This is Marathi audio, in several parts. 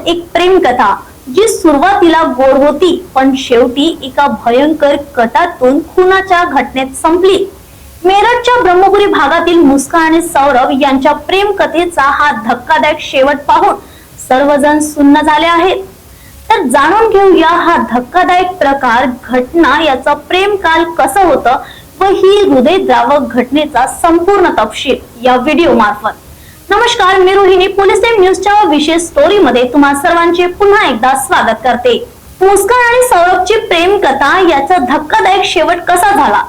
आहोत एक प्रेम कथा जी सुरुवातीला गोड होती पण शेवटी एका भयंकर कटातून खुनाच्या घटनेत संपली. मेरठच्या ब्रह्मपुरी भागातील मुस्का आणि सौरभ यांच्या प्रेम कथेचा हा धक्कादायक शेवट पाहून सर्वजण सुन्न झाले आहेत. तर जाणून घेऊया हा धक्कादायक प्रकार घटना याचा प्रेम काल कसं होतं व ही हृदयद्रावक घटनेचा संपूर्ण तपशील या व्हिडिओ मार्फत. नमस्कार मी रोहिणी. पोलीस न्यूजच्या विशेष स्टोरी मध्ये तुम्हा सर्वांचे पुन्हा एकदा स्वागत करते. मुस्कान आणि सौरभची प्रेम कथा याचा धक्कादायक शेवट कसा झाला?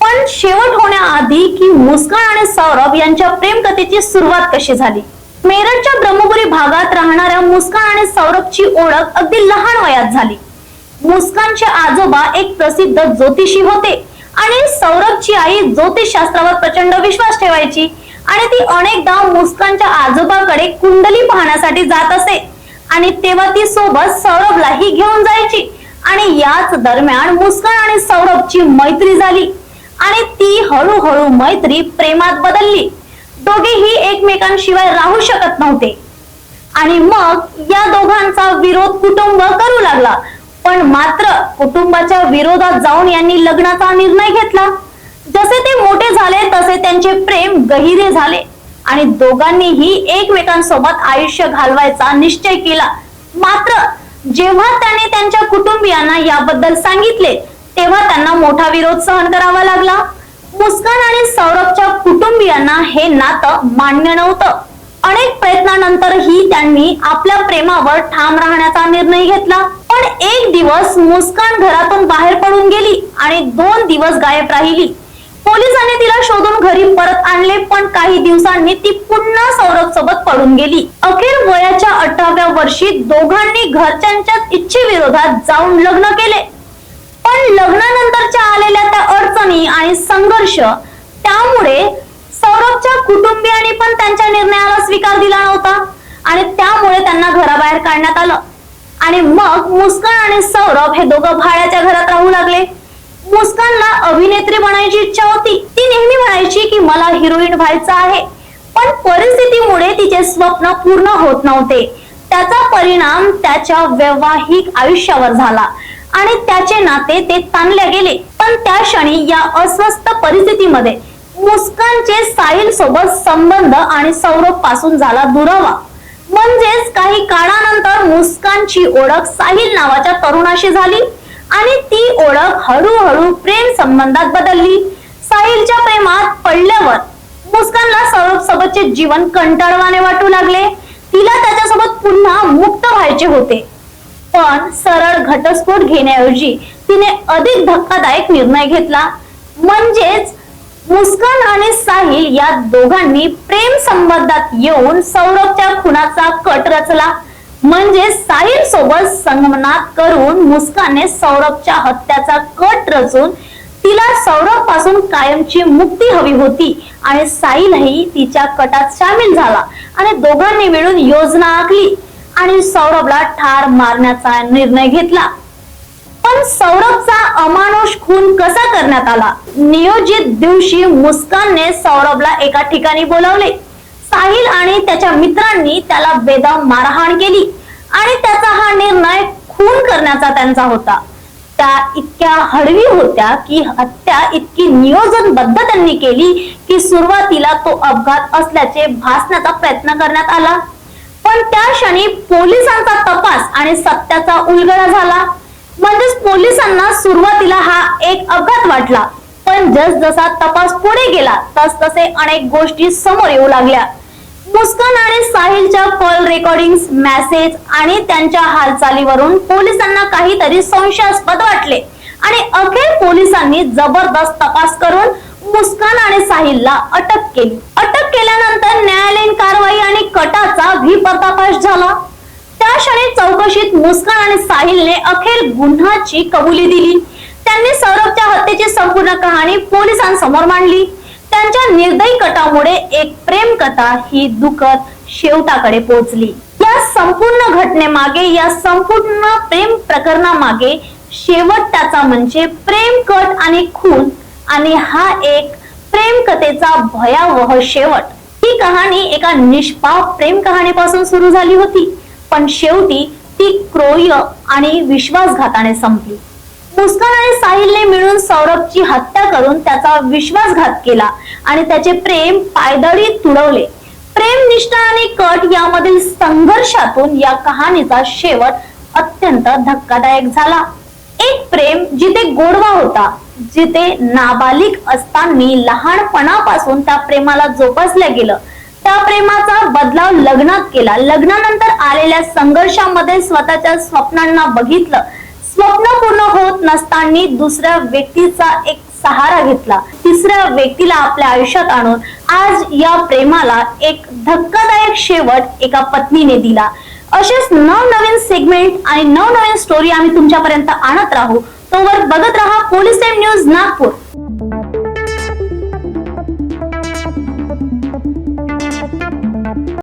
पण शेवट होण्याआधी की मुस्कान आणि सौरभ यांच्या प्रेम कथेची सुरुवात कशी झाली? मेरठच्या ब्रह्मपुरी भागात राहणाऱ्या मुस्कान आणि सौरभची ओळख अगदी लहान वयात झाली. मुस्कानचे आजोबा एक प्रसिद्ध ज्योतिषी होते आणि सौरभची आई ज्योतिष शास्त्रावर प्रचंड विश्वास ठेवायची. आणि ती अनेकदा मुस्कानच्या आजोबाकडे कुंडली पाहण्यासाठी जात असे. आणि तेव्हा ती सोबत सौरभलाही घेऊन जायची. आणि याच दरम्यान मुस्कान आणि सौरभची मैत्री झाली. आणि ती हळूहळू मैत्री प्रेमात बदलली. दोघेही एकमेकांशिवाय राहू शकत नव्हते. आणि मग या दोघांचा विरोध कुटुंब करू लागला. पण मात्र कुटुंबाच्या विरोधात जाऊन यांनी लग्नाचा निर्णय घेतला. जसे ते मोठे झाले तसे त्यांचे प्रेम गहिरे झाले. आणि दोघांनीही एकमेकांसोबत आयुष्य घालवायचा निश्चय केला. मात्र जेव्हा त्याने त्यांच्या कुटुंबियांना याबद्दल सांगितले तेव्हा त्यांना मोठा विरोध सहन करावा लागला. मुस्कान आणि सौरभच्या कुटुंबियांना हे नातं मान्य नव्हतं. अनेक प्रयत्नानंतरही त्यांनी आपल्या प्रेमावर ठाम राहण्याचा निर्णय घेतला. पण एक दिवस मुस्कान घरातून बाहेर पडून गेली आणि दोन दिवस गायब राहिली. पोलिसांनी तिला शोधून घरी परत आणले पण काही दिवसांनी ती पुन्हा सौरभ सोबत पडून गेली. अखेर वयाच्या अठराव्या वर्षी दोघांनी घरच्यांच्या इच्छेविरोधात जाऊन लग्न केले. पण लग्नानंतरच्या आलेल्या त्या अडचणी आणि संघर्ष त्यामुळे सौरभच्या कुटुंबियांनी पण त्यांच्या निर्णयाला स्वीकार दिला नव्हता आणि त्यामुळे त्यांना घराबाहेर काढण्यात आलं. आणि मग मुस्कान आणि सौरभ हे दोघं भाड्याच्या घरात राहू लागले. मुस्कानला अभिनेत्री बनायची इच्छा होती. ती नेहमी म्हणायची की मला हिरोईन व्हायचं आहे. पण परिस्थितीमुळे तिचे स्वप्न पूर्ण होत नव्हते. त्याचा परिणाम त्याच्या वैवाहिक आयुष्यावर झाला आणि त्याचे नाते ते ताणले गेले. पण त्या क्षणी या अस्वस्थ परिस्थितीमध्ये मुस्कानचे साहिल सोबत संबंध आणि सौरभपासून झाला दुरावा. म्हणजेच काही काळानंतर मुस्कानची ओळख साहिल नावाच्या तरुणाशी झाली. आणि ती ओळख हळूहळू प्रेम संबंधात बदलली. साहिलच्या प्रेमात पडल्यावर मुस्कानला सौरभ सोबतचे जीवन कंटाळवाने वाटू लागले. तिला त्याच्यासोबत पुन्हा मुक्त व्हायचे होते. पण सरळ घटस्फोट घेण्याऐवजी तिने अधिक धक्कादायक निर्णय घेतला. म्हणजेच मुस्कान आणि साहिल या दोघांनी प्रेम संबंधात येऊन सौरभच्या खुनाचा कट रचला. म्हणजे साहिल सोबत संगमनात करून मुस्काने सौरभच्या हत्याचा कट रचून तिला सौरभपासून कायमची मुक्ती हवी होती आणि साहिलही तिच्या कटात सामील झाला आणि दोघांनी मिळून योजना आखली आणि सौरभला ठार मारण्याचा निर्णय घेतला. पण सौरभचा अमानुष खून कसा करण्यात आला? नियोजित दिवशी मुस्कानने सौरभला एका ठिकाणी बोलावले. साहिल आणि त्याच्या मित्रांनी त्याला बेदम मारहाण केली. आणि त्याचा हा निर्णय खून करण्याचा त्यांचा होता. त्या इतक्या हळवी होत्या की हत्या इतकी नियोजनबद्ध त्यांनी केली की सुरुवातीला तो अपघात असल्याचे भासण्याचा प्रयत्न करण्यात आला. पण त्या क्षणी पोलिसांचा तपास आणि सत्याचा उलगडा झाला. म्हणजेच पोलिसांना सुरुवातीला हा एक अपघात वाटला. पण जस जसा तपास पुढे गेला तस तसे अनेक गोष्टी समोर येऊ लागल्या. मुस्कान आणि साहिलच्या कॉल रेकॉर्डिंग मेसेज आणि त्यांच्या हालचालीवरून पोलिसांना काहीतरी संशयास्पद वाटले. आणि अखेर पोलिसांनी जबरदस्त तपास करून मुस्कान आणि साहिलला अटक केली. अटक केल्यानंतर न्यायालयीन कारवाई आणि कटाचा व्ही पर्दाफाश झाला. त्या क्षणी चौकशीत मुस्कान आणि साहिलने अखेर गुन्हाची कबुली दिली. त्यांनी सौरभच्या हत्या पोलिसांसमोर मांडली. त्यांच्या निर्दयी कटामुळे एक प्रेम कथा ही दुखद शेवटाकडे पोहोचली. या संपूर्ण घटनेमागे या संपूर्ण प्रेम प्रकरणामागे शेवट त्याचा म्हणजे प्रेम कट आणि खून. आणि हा एक प्रेम कथेचा भयावह शेवट. ही कहाणी एका निष्पाप प्रेम कहाणीपासून सुरू झाली होती. पण शेवटी ती क्रोय आणि विश्वासघाताने संपली. मुस्कान आणि साहिलने मिळून सौरभची हत्या करून त्याचा विश्वासघात केला आणि त्याचे प्रेम पायदळी तुडवले. प्रेम निष्ठा आणि कट यामधील संघर्षातून या कहाणीचा शेवट अत्यंत धक्कादायक झाला. एक प्रेम जिथे गोडवा होता जिथे नाबालिक असताना लहानपणापासून त्या प्रेमाला जोपासलं गेलं. त्या प्रेमाचा बदलाव लग्नात केला. लग्नानंतर आलेल्या संघर्षामध्ये स्वतःच्या स्वप्नांना बघितलं. स्वप्न पूर्ण होत नसताना दुसऱ्या व्यक्तीचा एक सहारा घेतला. तिसऱ्या व्यक्तीला आपल्या आयुष्यात आणून आज या प्रेमाला एक धक्कादायक शेवट एका पत्नीने दिला. असेच नवनवीन सेगमेंट आणि नवनवीन स्टोरी आम्ही तुमच्यापर्यंत आणत राहू. तोवर बघत राहा पोलीस न्यूज नागपूर.